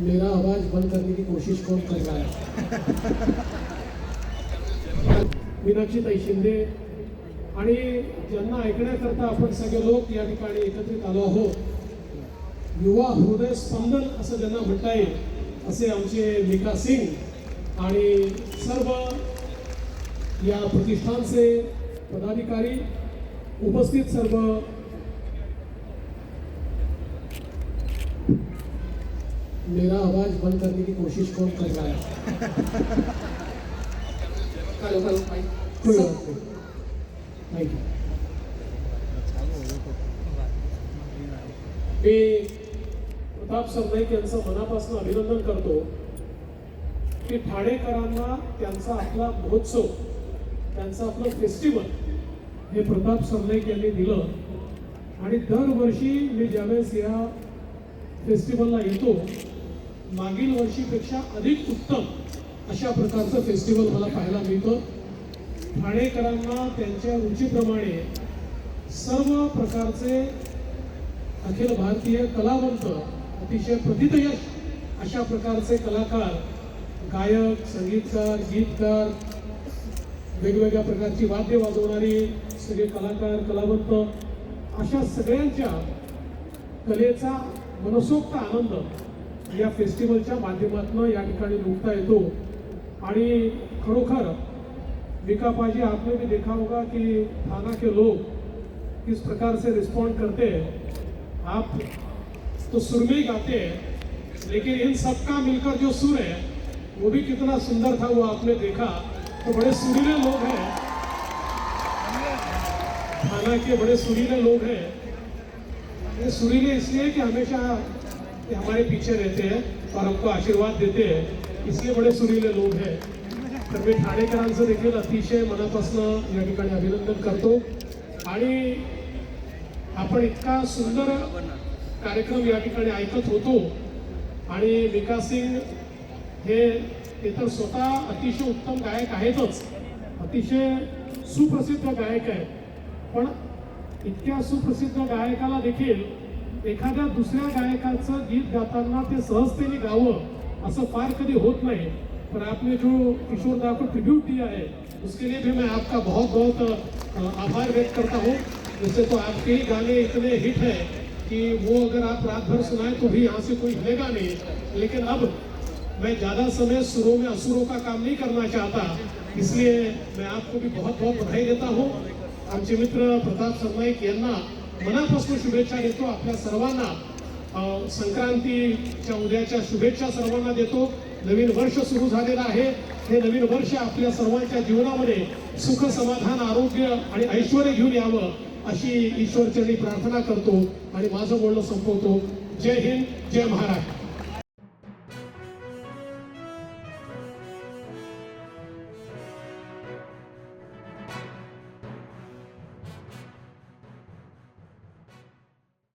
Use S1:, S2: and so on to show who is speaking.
S1: मेरा आवाज बंद करने की कोशिश कौन कर रहा है? मीनाक्षीताई शिंदे आणि ज्यांना ऐकण्याकरता आपण सगळे लोक या ठिकाणी एकत्रित आलो आहोत युवा हृदय स्पंदन असं ज्यांना म्हणता येईल असे आमचे मिका सिंग आणि सर्व या प्रतिष्ठानचे पदाधिकारी उपस्थित सर्व मेरा आवाज बंद करने की कोशिश कौन कर रहा है? कोई बात नहीं। मी प्रताप सरनाईक यांचं मनापासून अभिनंदन करतो की ठाणेकरांना त्यांचा आपला महोत्सव त्यांचं आपलं फेस्टिवल हे प्रताप सरनाईक यांनी दिलं. आणि दरवर्षी मी ज्यावेळेस या फेस्टिवलला येतो मागील वर्षीपेक्षा अधिक उत्तम अशा प्रकारचं फेस्टिवल मला पाहायला मिळतं. ठाणेकरांना त्यांच्या रुचीप्रमाणे सर्व प्रकारचे अखिल भारतीय कलावंत अतिशय प्रतितयश अशा प्रकारचे कलाकार गायक संगीतकार गीतकार वेगवेगळ्या प्रकारची वाद्य वाजवणारी सगळे कलाकार कलावंत अशा सगळ्यांच्या कलेचा मनसोक्त आनंद या फेस्टिवलच्या माध्यमातून या ठिकाणी लुटता येतो. आणि खरोखर विकापाजी आपने भी देखा होगा कि थाना के लोग किस प्रकार से रिस्पॉन्ड करते हैं आप तो सुर में ही गाते हैं लेकिन इन सबका मिलकर जो सुर है वो भी कितना सुंदर था वो आपने देखा। तो बड़े सुरीले लोग हैं। थाना के बड़े सुरीले लोग हैं। ये सुरीले इसलिए कि हमेशा कि हमारे पीछे रहते हैं और हमको आशीर्वाद देते हैं। इसलिए बड़े सुरीले लोग हैं। तर मी ठाणेकरांचं देखील अतिशय मनापासून या ठिकाणी अभिनंदन करतो. आणि आपण इतका सुंदर कार्यक्रम या ठिकाणी ऐकत होतो. आणि विकास सिंग हे ते तर स्वतः अतिशय उत्तम गायक आहेतच. अतिशय सुप्रसिद्ध गायक आहेत पण इतक्या सुप्रसिद्ध गायकाला देखील एखाद्या दुसऱ्या गायकाचं गीत गाताना ते सहजतेने गावं, असं फार कधी होत नाही. पर आपने जो किशोर दा को ट्रिब्यूट दिया है उसके लिए भी मैं आपका बहुत बहुत आभार व्यक्त करता हूँ. वैसे तो आपके ही गाने इतने हिट हैं कि वो अगर आप रात भर सुनाए तो भी यहाँ से कोई हिलेगा नहीं. लेकिन अब मैं ज़्यादा समय सुरों में असुरों का काम नहीं करना चाहता. इसलिए मैं आपको भी बहुत बहुत बधाई देता हूँ. आमचे मित्र प्रताप सरनाईक यांना मनापासून शुभेच्छा देतो आपल्या सर्वांना. संक्रांतीच्या उद्याच्या शुभेच्छा सर्वांना देतो. नवीन वर्ष सुरू झालेलं आहे. हे नवीन वर्ष आपल्या सर्वांच्या जीवनामध्ये सुख समाधान आरोग्य आणि ऐश्वर घेऊन यावं अशी ईश्वरचरणी प्रार्थना करतो आणि माझं बोलणं संपवतो. जय हिंद जय महाराष्ट्र.